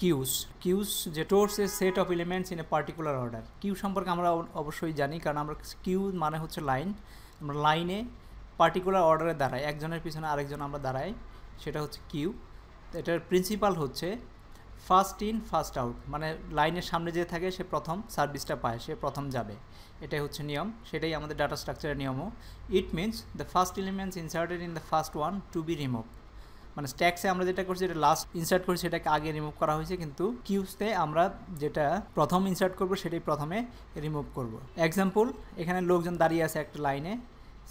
Cues queues যে টোর্স a set of elements in a particular order Q সম্পর্কে আমরা অবশ্যই জানি, কারণ আমরা কিউ মানে হচ্ছে লাইন আমরা লাইনে পার্টিকুলার অর্ডারে দাঁড়াই। একজনের পিছনে আরেকজন আমরা দাঁড়াই, সেটা হচ্ছে কিউ এটার প্রিন্সিপাল হচ্ছে ফার্স্ট ইন ফার্স্ট আউট মানে লাইনের সামনে যে থাকে, সে প্রথম সার্ভিসটা পায়, সে প্রথম যাবে। এটাই হচ্ছে নিয়ম। সেটাই আমাদের ডাটা স্ট্রাকচারের নিয়মও। It means the first elements inserted in the first one to be remove মানে স্ট্যাক্সে আমরা যেটা করছি, এটা লাস্ট ইনসার্ট করছি সেটাকে আগে রিমুভ করা হয়েছে, কিন্তু কিউসতে আমরা যেটা প্রথম ইনসার্ট করব, সেটাই প্রথমে রিমুভ করব। এক্সাম্পল এখানে লোকজন দাঁড়িয়ে আছে একটা লাইনে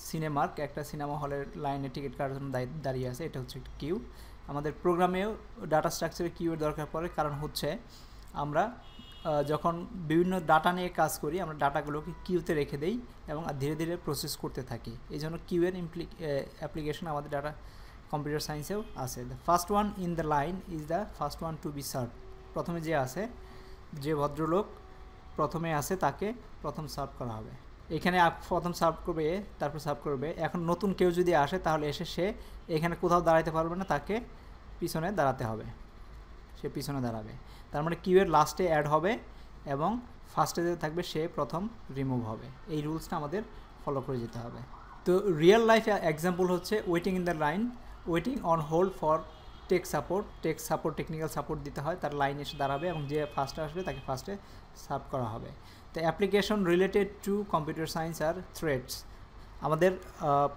সিনেমার্ক একটা সিনেমা হলের লাইনে টিকিট কাটার জন্য দাঁড়িয়ে আছে, এটা হচ্ছে একটা কিউ আমাদের প্রোগ্রামেও ডাটা স্ট্রাকচারে কিউয়ের দরকার পড়ে, কারণ হচ্ছে আমরা যখন বিভিন্ন ডাটা নিয়ে কাজ করি, আমরা ডাটাগুলোকে কিউতে রেখে দেই এবং ধীরে ধীরে প্রসেস করতে থাকি। এই জন্য কিউয়ের অ্যাপ্লিকেশন আমাদের ডাটা কম্পিউটার সায়েন্সেও আছে। The first one in the line is the first one to be serve প্রথমে যে আছে, যে ভদ্রলোক প্রথমে আছে তাকে প্রথম সার্ভ করা হবে। এখানে প্রথম সার্ভ করবে, তারপর সার্ভ করবে। এখন নতুন কেউ যদি আসে, তাহলে এসে সে এখানে কোথাও দাঁড়াতে পারবে না, তাকে পিছনে দাঁড়াতে হবে। সে পিছনে দাঁড়াবে। তার মানে কিউয়ের লাস্টে অ্যাড হবে এবং ফার্স্টে যে থাকবে, সে প্রথম রিমুভ হবে। এই রুলসটা আমাদের ফলো করে যেতে হবে। তো রিয়েল লাইফ এক্সাম্পল হচ্ছে waiting in the line waiting on hold for tech support tech support technical support দিতে হয়, তার লাইন এসে দাঁড়াবে এবং যে ফার্স্টে আসবে তাকে ফার্স্টে সার্ভ করা হবে। তো application related to computer science R threads আমাদের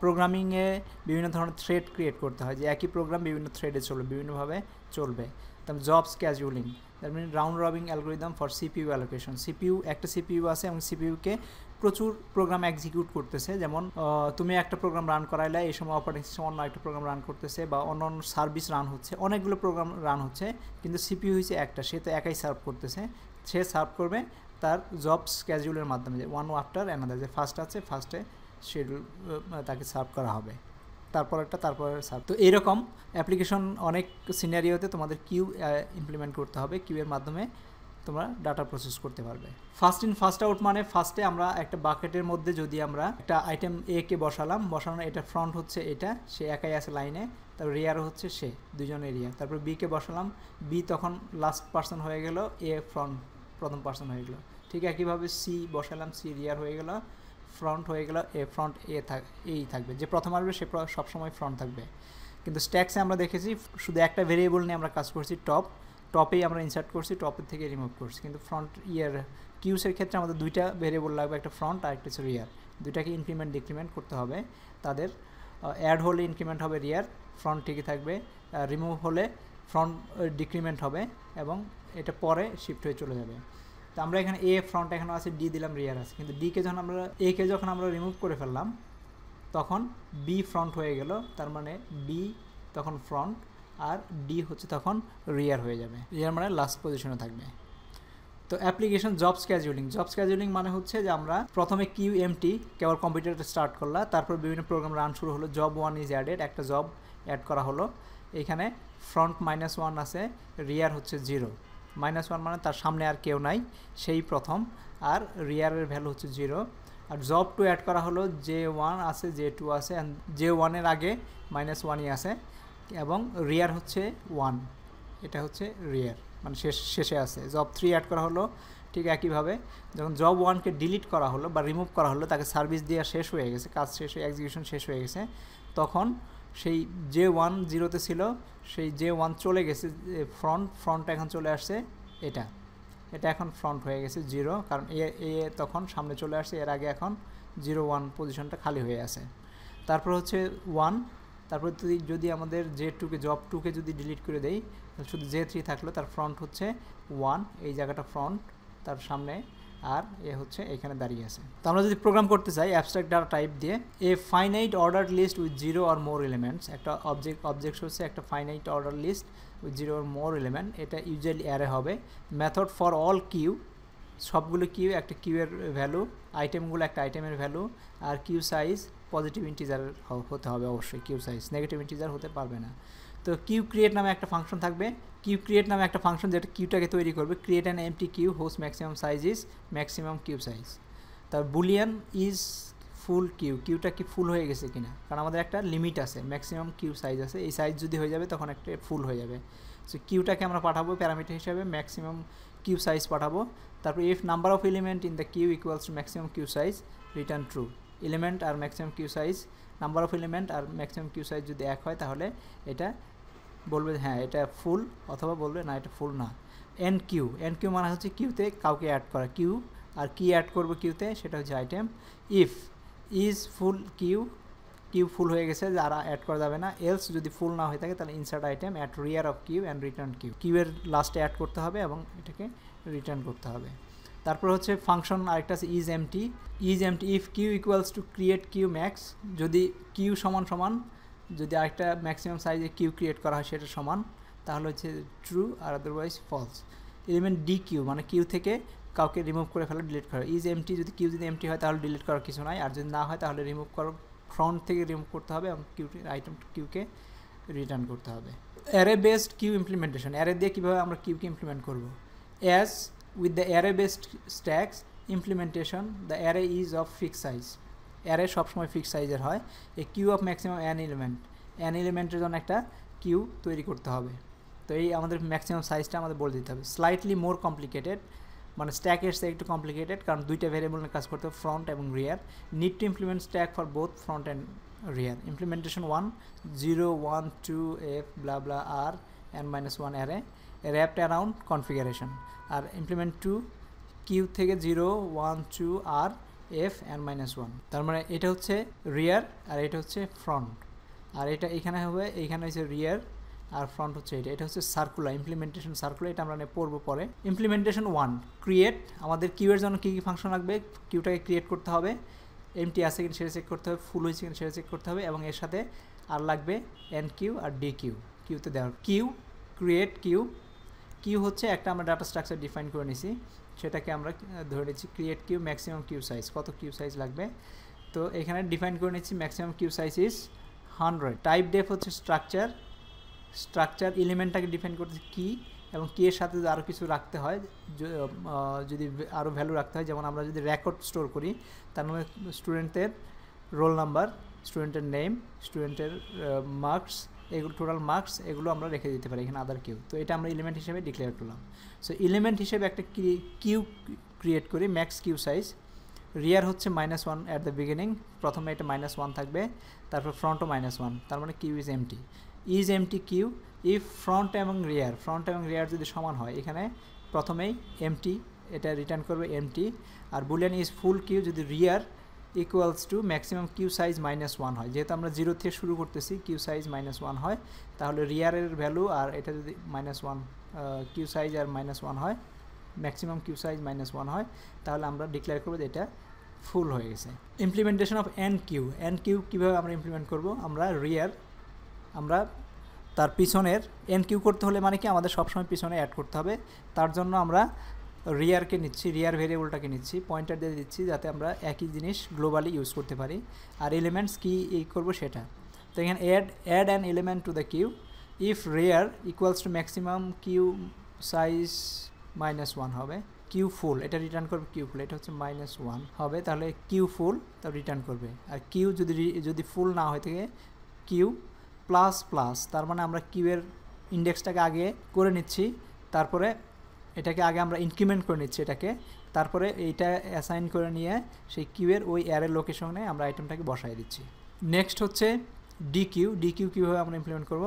প্রোগ্রামিংয়ে বিভিন্ন ধরনের থ্রেড ক্রিয়েট করতে হয়, যে একই প্রোগ্রাম বিভিন্ন থ্রেডে চলবে, বিভিন্নভাবে চলবে। তারপর job scheduling that mean round robin algorithm for CPU allocation CPU একটা সিপিইউ আছে এবং সিপিইউকে প্রচুর প্রোগ্রাম এক্সিকিউট করতেছে। যেমন তুমি একটা প্রোগ্রাম রান করাইলে, এই সময় অপারেটিং সিস্টেম অন্য একটা প্রোগ্রাম রান করতেছে বা অন্য অন্য সার্ভিস রান হচ্ছে। অনেকগুলো প্রোগ্রাম রান হচ্ছে, কিন্তু সিপিইউ হচ্ছে একটা, সে তো একাই সার্ভ করতেছে। সে সার্ভ করবে তার জব স্ক্যাজুলের মাধ্যমে, যে ওয়ান আফটার অ্যানাদার যে ফার্স্ট আছে ফার্স্টে শিডিউল তাকে সার্ভ করা হবে। তারপর একটা, তারপর সার্ভ তো এরকম অ্যাপ্লিকেশন অনেক সিনারিওতে তোমাদের কিউ ইমপ্লিমেন্ট করতে হবে কিউয়ের মাধ্যমে। তোমরা ডাটা প্রসেস করতে পারবে। ফার্স্ট ইন ফার্স্ট আউট মানে ফার্স্টে আমরা একটা বাকেটের মধ্যে যদি আমরা একটা আইটেম এ কে বসালাম বসানো এটা ফ্রন্ট হচ্ছে এটা, সে একাই আছে লাইনে তারপর রিয়ার হচ্ছে সে দুজন এরিয়া তারপর বি কে বসালাম বি তখন লাস্ট পার্সন হয়ে গেল এ ফ্রন্ট প্রথম পার্সন হয়ে গেল। ঠিক একইভাবে সি বসালাম সি রিয়ার হয়ে গেল ফ্রন্ট হয়ে গেল এ ফ্রন্ট এ থাক এই থাকবে। যে প্রথম আসবে, সে সবসময় ফ্রন্ট থাকবে। কিন্তু স্ট্যাক্সে আমরা দেখেছি, শুধু একটা ভেরিয়েবল নিয়ে আমরা কাজ করছি টপ টপেই আমরা ইনসার্ট করছি টপের থেকে রিমুভ করছি। কিন্তু ফ্রন্ট ইয়ার কিউসের ক্ষেত্রে আমাদের দুইটা ভেরিয়েবল লাগবে, একটা ফ্রন্ট আর একটা হচ্ছে রিয়ার দুইটাকে ইনক্রিমেন্ট ডিক্রিমেন্ট করতে হবে। তাদের অ্যাড হলে ইনক্রিমেন্ট হবে রিয়ার ফ্রন্ট ঠিকই থাকবে। রিমুভ হলে ফ্রন্ট ডিক্রিমেন্ট হবে এবং এটা পরে শিফট হয়ে চলে যাবে। তো আমরা এখানে এ ফ্রন্ট এখানে আছে ডি দিলাম রিয়ার আছে। কিন্তু ডিকে যখন আমরা এ কে যখন আমরা রিমুভ করে ফেললাম, তখন বি ফ্রন্ট হয়ে গেল। তার মানে বি তখন ফ্রন্ট আর ডি হচ্ছে তখন রিয়ার হয়ে যাবে। রিয়ার মানে লাস্ট পজিশনে থাকবে। তো application job scheduling job scheduling মানে হচ্ছে যে আমরা প্রথমে কিউ এমটি কেবল কম্পিউটারটা স্টার্ট করলাম তারপর বিভিন্ন প্রোগ্রাম রান শুরু হলো। জব ওয়ান ইজ অ্যাডেড একটা জব অ্যাড করা হলো। এখানে ফ্রন্ট মাইনাস ওয়ান আছে রিয়ার হচ্ছে জিরো মাইনাস ওয়ান মানে তার সামনে আর কেউ নাই, সেই প্রথম। আর রিয়ারের ভ্যালু হচ্ছে জিরো আর জব টু অ্যাড করা হলো জে ওয়ান আছে জে টু আছে অ্যান্ড জে ওয়ানের আগে মাইনাস ওয়ানই আছে। এবং রিয়ার হচ্ছে ওয়ান এটা হচ্ছে রিয়ার মানে শেষ, শেষে আছে। জব থ্রি অ্যাড করা হলো, ঠিক একইভাবে। যখন জব ওয়ানকে ডিলিট করা হলো বা রিমুভ করা হলো, তাকে সার্ভিস দেওয়া শেষ হয়ে গেছে, কাজ শেষ হয়ে এক্সিকিউশন শেষ হয়ে গেছে, তখন সেই যে ওয়ান জিরোতে ছিল, সেই যে ওয়ান চলে গেছে ফ্রন্ট ফ্রন্ট এখন চলে আসছে এটা। এটা এখন ফ্রন্ট হয়ে গেছে জিরো কারণ এ এ তখন সামনে চলে আসছে, এর আগে এখন জিরো ওয়ান পজিশনটা খালি হয়ে আছে। তারপর হচ্ছে ওয়ান তারপর যদি আমাদের জে টুকে জব টুকে যদি ডিলিট করে দেই শুধু জে থ্রি থাকল, তার ফ্রন্ট হচ্ছে ওয়ান এই জায়গাটা ফ্রন্ট তার সামনে, আর এ হচ্ছে এখানে দাঁড়িয়ে আছে। তো আমরা যদি প্রোগ্রাম করতে চাই অ্যাবস্ট্রাক্ট ডাটা টাইপ দিয়ে a finite order list with zero or more elements একটা অবজেক্ট অবজেক্ট হচ্ছে একটা finite order list with zero or more element এটা ইউজুয়ালি অ্যারে হবে। মেথড ফর অল কিউ সবগুলো কিউ একটা কিউয়ের ভ্যালু আইটেমগুলো একটা আইটেমের ভ্যালু আর কিউ সাইজ পজিটিভ ইন্টিজার হতে হবে অবশ্যই কিউ সাইজ নেগেটিভ ইন্টিজার হতে পারবে না। তো কিউ ক্রিয়েট নামে একটা ফাংশন থাকবে। কিউ ক্রিয়েট নামে একটা ফাংশন যেটা কিউটাকে তৈরি করবে। Create an empty queue whose maximum size is maximum queue size তার বুলিয়ান ইজ ফুল কিউ কিউটা কি ফুল হয়ে গেছে কিনা? কারণ আমাদের একটা লিমিট আছে ম্যাক্সিমাম কিউ সাইজ আছে। এই সাইজ যদি হয়ে যাবে, তখন একটা ফুল হয়ে যাবে। সো কিউটাকে আমরা পাঠাবো প্যারামিটার হিসাবে ম্যাক্সিমাম কিউ সাইজ পাঠাবো। তারপর if number of element in the queue equals to maximum queue size return true element R maximum queue size number of element R maximum queue size যদি এক হয়, তাহলে এটা বলবে হ্যাঁ এটা ফুল অথবা বলবে না, এটা ফুল না। এন কিউ এন কিউ মানে হচ্ছে কিউতে কাউকে অ্যাড করা। কিউ আর কি অ্যাড করব কিউতে সেটা হচ্ছে item if is full queue queue full হয়ে গেছে, যারা অ্যাড করা যাবে না। এলস যদি ফুল না হয়ে থাকে, তাহলে insert item at rear of queue and return queue কিউয়ের লাস্টে অ্যাড করতে হবে এবং এটাকে রিটার্ন করতে হবে। তারপর হচ্ছে ফাংশন আরেকটা আছে is empty is empty if queue equals to create queue max যদি কিউ সমান সমান, যদি আরেকটা ম্যাক্সিমাম সাইজে কিউ ক্রিয়েট করা হয় সেটা সমান, তাহলে হচ্ছে ট্রু আর otherwise false element dequeue মানে কিউ থেকে কাউকে রিমুভ করে ফেলে ডিলিট করা। ইজ এমটি যদি কিউ যদি এমটি হয়, তাহলে ডিলিট করার কিছু নাই। আর যদি না হয়, তাহলে রিমুভ করার ফ্রন্ট থেকে রিমুভ করতে হবে এবং কিউটি আইটেম কিউকে রিটার্ন করতে হবে। Array based queue implementation array দিয়ে কীভাবে আমরা কিউকে ইমপ্লিমেন্ট করব? As with the array based stacks implementation the array is of fix size array সবসময় ফিক্স সাইজের হয়। এই queue of maximum an element an এলিমেন্টের জন্য একটা কিউ তৈরি করতে হবে। তো এই আমাদের ম্যাক্সিমাম সাইজটা আমাদের বলে দিতে হবে। স্লাইটলি মোর কমপ্লিকেটেড মানে স্ট্যাক এর একটু কমপ্লিকেটেড কারণ দুইটা ভেরিয়েবল নিয়ে কাজ করতে হবে ফ্রন্ট এবং rear need to implement stack for both front and rear implementation one zero one two F blah blah R N minus one array wrapped around configuration R implement to queue থেকে zero one two আর F N minus one তার মানে এটা হচ্ছে রিয়ার আর এটা হচ্ছে front আর এটা এখানে হবে এইখানে হচ্ছে রিয়ার আর ফ্রন্ট হচ্ছে এটা। এটা হচ্ছে সার্কুলার ইমপ্লিমেন্টেশন সার্কুলার এটা আমরা পড়ব পরে। ইমপ্লিমেন্টেশন ওয়ান ক্রিয়েট আমাদের কিউয়ের জন্য কী কী ফাংশন লাগবে? কিউটাকে ক্রিয়েট করতে হবে এমটি আছে কিনা সেটা চেক করতে হবে ফুল হয়েছে কিনা সেটা চেক করতে হবে, এবং এর সাথে আর লাগবে এন কিউ আর ডি কিউ কিউতে দেওয়ার কিউ ক্রিয়েট কিউ। কিউ হচ্ছে একটা আমরা ডাটা স্ট্রাকচার ডিফাইন করে নিছি। সেটাকে আমরা ধরে নিচ্ছি create queue maximum queue size কত কিউ সাইজ লাগবে? তো এখানে ডিফাইন করে নিচ্ছি maximum queue size is hundred typedef হচ্ছে স্ট্রাকচার স্ট্রাকচার এলিমেন্টটাকে ডিফাইন করতে কি এবং কি এর সাথে আরও কিছু রাখতে হয়। যদি আরও ভ্যালু রাখতে হয়। যেমন আমরা যদি রেকর্ড স্টোর করি, তার মধ্যে স্টুডেন্টের রোল নাম্বার স্টুডেন্টের নেম স্টুডেন্টের মার্কস এগুলো টোটাল মার্কস এগুলো আমরা রেখে দিতে পারি, এখানে আদার কিউ তো এটা আমরা এলিমেন্ট হিসেবে ডিক্লেয়ার করলাম। সো এলিমেন্ট হিসেবে একটা কিউ ক্রিয়েট করি ম্যাক্স কিউ সাইজ রিয়ার হচ্ছে minus one at the beginning প্রথমে এটা মাইনাস ওয়ান থাকবে, তারপর ফ্রন্টও মাইনাস ওয়ান তার মানে queue is empty is empty queue if front এবং রিয়ার ফ্রন্ট এবং রিয়ার যদি সমান হয়, এখানে প্রথমেই এমটি এটা রিটার্ন করবে এমটি আর বুলিয়ান ইজ ফুল কিউ যদি rear equals to maximum queue size minus one হয়। যেহেতু আমরা জিরো থেকে শুরু করতেছি কিউ সাইজ মাইনাস ওয়ান হয়। তাহলে রিয়ারের ভ্যালু আর এটা যদি মাইনাস ওয়ান কিউ সাইজ আর মাইনাস ওয়ান হয় maximum queue size minus one হয়, তাহলে আমরা ডিক্লেয়ার করব যে এটা ফুল হয়ে গেছে। Implementation of enqueue enqueue কীভাবে আমরা ইমপ্লিমেন্ট করব? আমরা রিয়ার আমরা তার পিছনের এন কিউ করতে হলে মানে কি? আমাদের সবসময় পিছনে অ্যাড করতে হবে। তার জন্য আমরা রিয়ারকে নিচ্ছি রিয়ার ভেরিয়েবলটাকে নিচ্ছি পয়েন্টার দিয়ে দিচ্ছি যাতে আমরা একই জিনিস গ্লোবালি ইউজ করতে পারি। আর এলিমেন্টস কি এই করব সেটা। তো এখানে add add an element to the queue if rear equals to maximum queue size minus one হবে কিউ ফুল এটা রিটার্ন করবে কিউ ফুল এটা হচ্ছে মাইনাস ওয়ান হবে, তাহলে কিউ ফুল তা রিটার্ন করবে। আর কিউ যদি যদি ফুল না হয়ে থাকে কিউ প্লাস প্লাস তার মানে আমরা কিউয়ের ইন্ডেক্সটাকে আগে করে নিচ্ছি, তারপরে এটাকে আগে আমরা ইনক্রিমেন্ট করে নিচ্ছি এটাকে। তারপরে এইটা অ্যাসাইন করে নিয়ে সেই কিউয়ের ওই অ্যারের লোকেশনে আমরা আইটেমটাকে বসাই দিচ্ছি। নেক্সট হচ্ছে ডি কিউ ডি কিউ কীভাবে আমরা ইমপ্লিমেন্ট করব?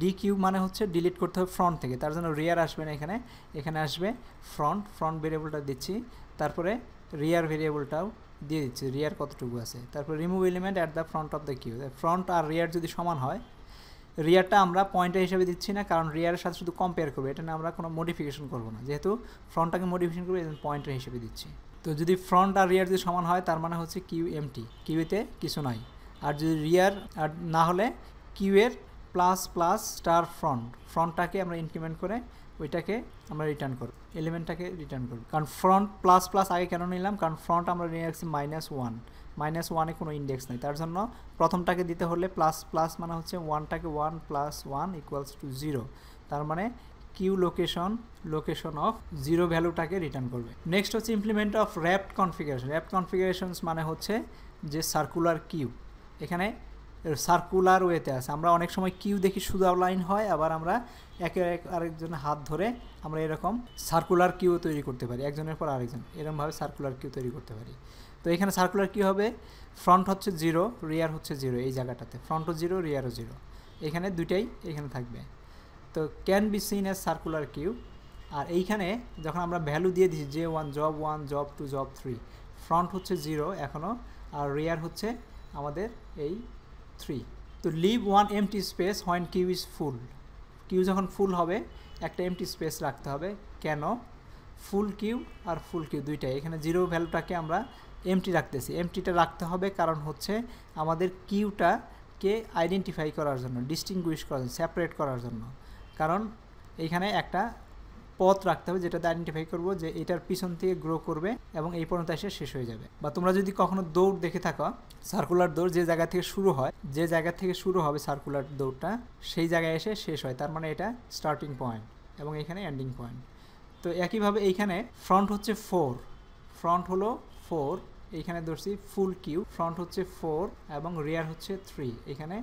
ডি কিউ মানে হচ্ছে ডিলিট করতে হবে ফ্রন্ট থেকে। তার জন্য রিয়ার আসবে না এখানে। এখানে আসবে ফ্রন্ট ফ্রন্ট ভেরিয়েবলটা দিচ্ছি। তারপরে রিয়ার ভেরিয়েবলটাও দিয়ে দিচ্ছি। রিয়ার কতটুকু আছে? তারপর remove element at the front of the queue front R rear যদি সমান হয় রিয়ারটা আমরা পয়েন্টার হিসেবে দিচ্ছি না, কারণ রিয়ারের সাথে শুধু কম্পেয়ার করব, এটা না আমরা কোনো মডিফিকেশন করব না। যেহেতু ফ্রন্টটাকে মডিফিকেশন করব, এই পয়েন্টার হিসেবে দিচ্ছি। তো যদি ফ্রন্ট আর রিয়ার যদি সমান হয়, তার মানে হচ্ছে কিউ এমটি কিউতে কিছু নাই। আর যদি রিয়ার আর না হলে কিউয়ের প্লাস প্লাস স্টার ফ্রন্ট ফ্রন্টটাকে আমরা ইনক্রিমেন্ট করে ওইটাকে আমরা রিটার্ন করব এলিমেন্টটাকে রিটার্ন করব। কারণ ফ্রন্ট প্লাস প্লাস আগে কেন নিলাম? কারণ ফ্রন্ট আমরা নিয়ে রাখছি মাইনাস ওয়ান মাইনাস ওয়ানে কোনো ইন্ডেক্স নেই। তার জন্য প্রথমটাকে দিতে হলে প্লাস প্লাস মানে হচ্ছে ওয়ানটাকে one plus one equals to zero তার মানে queue location location of zero ভ্যালুটাকে return করবে। নেক্সট হচ্ছে implement of wrapped configuration wrapped configurations মানে হচ্ছে যে সার্কুলার কিউ এখানে সার্কুলার ওয়েতে আছে। আমরা অনেক সময় কিউ দেখি শুধু লাইন হয়, আবার আমরা একে এক আরেকজনের হাত ধরে আমরা এরকম সার্কুলার কিউ তৈরি করতে পারি, একজনের পর আরেকজন। এরকমভাবে সার্কুলার কিউ তৈরি করতে পারি। তো এখানে সার্কুলার কী হবে? ফ্রন্ট হচ্ছে জিরো রিয়ার হচ্ছে জিরো এই জায়গাটাতে। ফ্রন্টও জিরো রিয়ারও জিরো এখানে দুইটাই এখানে থাকবে। তো can be seen as circular queue আর এইখানে যখন আমরা ভ্যালু দিয়ে দিচ্ছি J one job one job two job three front হচ্ছে জিরো এখনও আর রিয়ার হচ্ছে আমাদের এই থ্রি তো leave one empty space when queue is full queue যখন ফুল হবে, একটা এমটি স্পেস রাখতে হবে। কেন? ফুল কিউ আর ফুল কিউ দুইটাই। এখানে জিরো ভ্যালুটাকে আমরা এমটি রাখতেছি। এমটিটা রাখতে হবে কারণ হচ্ছে আমাদের কিউটাকে আইডেন্টিফাই করার জন্য ডিস্টিংগুইশ করার জন্য সেপারেট করার জন্য। কারণ এইখানে একটা পথ রাখতে হবে যেটাতে আইডেন্টিফাই করব যে এটার পিছন থেকে গ্রো করবে এবং এই পর্যন্ত এসে শেষ হয়ে যাবে। বা তোমরা যদি কখনো দৌড় দেখে থাকো সার্কুলার দৌড় যে জায়গা থেকে শুরু হয়, যে জায়গা থেকে শুরু হবে সার্কুলার দৌড়টা, সেই জায়গায় এসে শেষ হয়। তার মানে এটা স্টার্টিং পয়েন্ট এবং এখানে এন্ডিং পয়েন্ট তো একইভাবে এইখানে ফ্রন্ট হচ্ছে ফোর ফ্রন্ট হলো ফোর এইখানে ধরছি ফুল কিউ ফ্রন্ট হচ্ছে ফোর এবং রিয়ার হচ্ছে থ্রি এখানে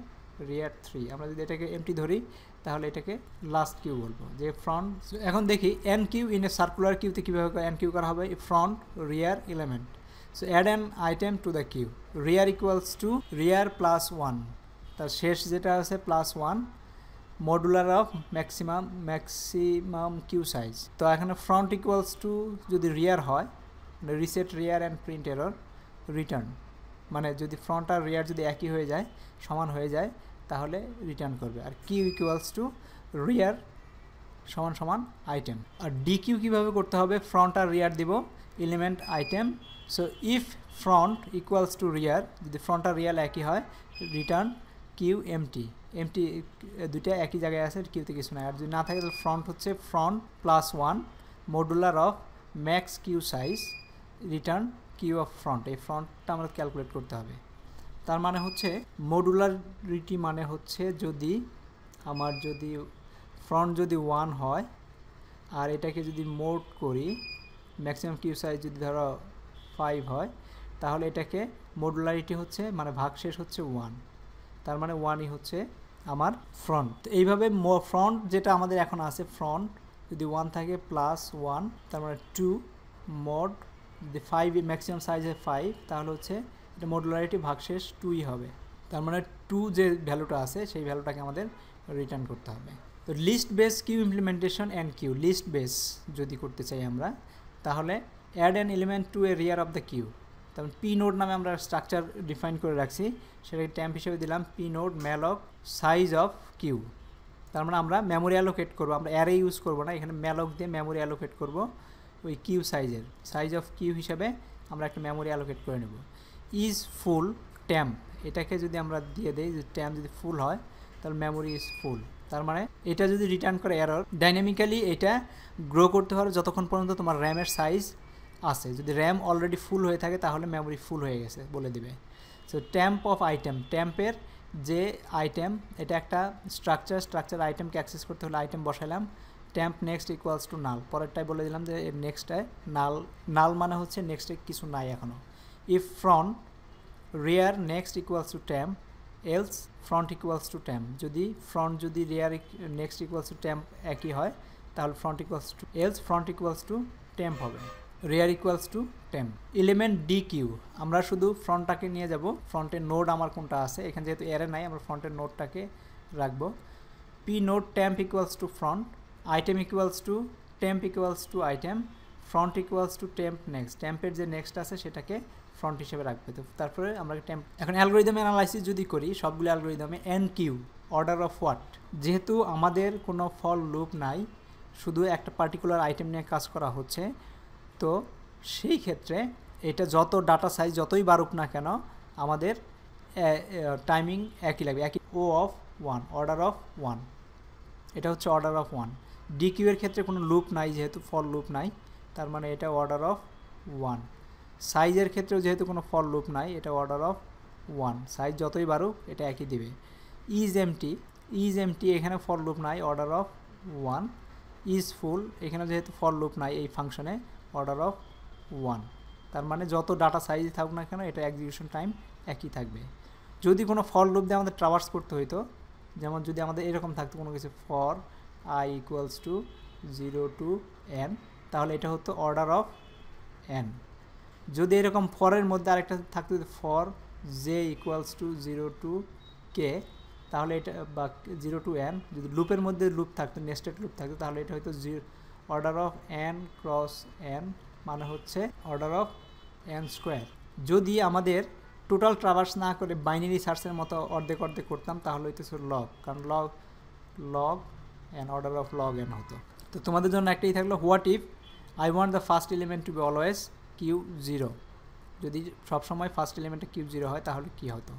রিয়ার থ্রি আমরা যদি এটাকে এমটি ধরি তাহলে এটাকে লাস্ট কিউ বলব। যে ফ্রন্ট এখন দেখি enqueue in a circular কিউতে কীভাবে এন কিউ করা হবে? Front rear element so add an item to the queue rear equals to rear plus one তার শেষ যেটা আছে plus one modular of maximum maximum queue size তো এখানে ফ্রন্ট ইকুয়ালস টু যদি রিয়ার হয় reset rear and print error return মানে যদি ফ্রন্ট আর রিয়ার যদি একই হয়ে যায়, সমান হয়ে যায় তাহলে রিটার্ন করবে। আর কিউ ইকুয়ালস টু রিয়ার সমান সমান আইটেম আর ডি কিউ কীভাবে করতে হবে? ফ্রন্ট আর রিয়ার দিব element item so if front equals to rear যদি ফ্রন্ট আর রিয়ার একই হয় রিটার্ন কিউ এমটি এমটি দুইটা একই জায়গায় আছে কিউতে কিছু নাই। আর যদি না থাকে, তাহলে ফ্রন্ট হচ্ছে front plus one modular of max queue size return queue of front এই ফ্রন্টটা আমাদের ক্যালকুলেট করতে হবে। তার মানে হচ্ছে মডুলারিটি মানে হচ্ছে যদি আমার যদি ফ্রন্ট যদি ওয়ান হয়, আর এটাকে যদি মোড করি ম্যাক্সিমাম কিউ সাইজ যদি ধরো ফাইভ হয়, তাহলে এটাকে মডুলারিটি হচ্ছে মানে ভাগশেষ হচ্ছে ওয়ান তার মানে ওয়ানই হচ্ছে আমার ফ্রন্ট এইভাবে ফ্রন্ট যেটা আমাদের এখন আছে ফ্রন্ট যদি ওয়ান থাকে প্লাস ওয়ান তার মানে টু মড যদি ফাইভ ম্যাক্সিমাম সাইজে ফাইভ তাহলে হচ্ছে এটা মডুলারিটি ভাগশেষ টুই হবে। তার মানে টু যে ভ্যালুটা আছে, সেই ভ্যালুটাকে আমাদের রিটার্ন করতে হবে। তো list base queue implementation and queue list base যদি করতে চাই আমরা, তাহলে add an element to a rear of the queue তেমন পি নোড নামে আমরা স্ট্রাকচার ডিফাইন করে রাখছি, সেটাকে ট্যাম্প হিসেবে দিলাম P node malloc size of queue তার মানে আমরা মেমোরি অ্যালোকেট করব, আমরা অ্যারে ইউজ করব না, এখানে ম্যালক দিয়ে মেমোরি অ্যালোকেট করব ওই কিউ সাইজের সাইজ অফ কিউ হিসাবে আমরা একটা মেমোরি অ্যালোকেট করে নেব। ইজ ফুল ট্যাম্প এটাকে যদি আমরা দিয়ে দিই, যে ট্যাম্প যদি ফুল হয়, তাহলে মেমোরি ইজ ফুল তার মানে এটা যদি রিটার্ন করে এরর ডাইনামিক্যালি এটা গ্রো করতে পারে যতক্ষণ পর্যন্ত তোমার র্যামের সাইজ আছে। যদি র্যাম অলরেডি ফুল হয়ে থাকে, তাহলে মেমোরি ফুল হয়ে গেছে বলে দিবে। সো ট্যাম্প অফ আইটেম ট্যাম্পের যে আইটেম এটা একটা স্ট্রাকচার স্ট্রাকচার আইটেমকে অ্যাক্সেস করতে হলে item বসাইলাম temp next equals to null পরেরটাই বলে দিলাম যে নেক্সটটায় নাল নাল মানে হচ্ছে নেক্সটে কিছু নাই এখনও if front rear next equals to temp else front equals to temp যদি ফ্রন্ট যদি rear next equals to temp একই হয় তাহলে front equals to else front equals to temp হবে rear equals to temp element dequeue আমরা শুধু ফ্রন্টটাকে নিয়ে যাব ফ্রন্টের নোড আমার কোনটা আছে এখানে যেহেতু এরে নাই আমরা ফ্রন্টের নোডটাকে রাখব P node temp equals to front item equals to temp equals to item front equals to temp next টেম্পের যে নেক্সট আছে সেটাকে ফ্রন্ট হিসেবে রাখবে। তো তারপরে আমরা টেম্প এখন অ্যালগোরিদম অ্যানালাইসিস যদি করি, সবগুলো অ্যালগোরিদমে enqueue order of what যেহেতু আমাদের কোনো ফল লুপ নাই, শুধু একটা পার্টিকুলার আইটেম নিয়ে কাজ করা হচ্ছে, তো সেই ক্ষেত্রে এটা যত ডাটা সাইজ যতই বাড়ুক না কেন, আমাদের টাইমিং একই লাগবে। একই O of one order of one এটা হচ্ছে অর্ডার অফ ওয়ান ডিকিউ এর ক্ষেত্রে কোনো লুপ নাই, যেহেতু ফল লুপ নাই, তার মানে এটা অর্ডার অফ ওয়ান সাইজের ক্ষেত্রেও যেহেতু কোনো ফল লুপ নাই, এটা অর্ডার অফ ওয়ান সাইজ যতই বাড়ুক, এটা একই দিবে। ইজ এমটি ইজ এমটি এখানে ফল লুপ নাই order of one is full এখানে যেহেতু ফল লুপ নাই এই ফাংশনে অর্ডার অফ ওয়ান তার মানে যত ডাটা সাইজ থাকুক না কেন, এটা এক্সিকিউশন টাইম একই থাকবে। যদি কোনো ফর লুপ দিয়ে আমাদের ট্রাভার্স করতে হইতো, যেমন যদি আমাদের এরকম থাকতো কোনো কিছু for I equals to zero to N তাহলে এটা হতো অর্ডার অফ এন যদি এরকম ফরের মধ্যে আরেকটা থাকতো for J equals to zero to K তাহলে এটা, বা জিরো টু এন যদি লুপের মধ্যে লুপ থাকতো নেস্টেড লুপ থাকতো, তাহলে এটা হয়তো zero order of N cross N মানে হচ্ছে অর্ডার অফ এন স্কোয়ার যদি আমাদের টোটাল ট্রাভার্স না করে বাইনারি সার্চের মতো অর্ধেক অর্ধেক করতাম, তাহলে হইতেছে লগ কারণ log log and order of log N হতো। তো তোমাদের জন্য একটাই থাকল what if I want the first element to be always queue zero. যদি সবসময় ফার্স্ট এলিমেন্টে কিউ জিরো হয় তাহলে কি হতো?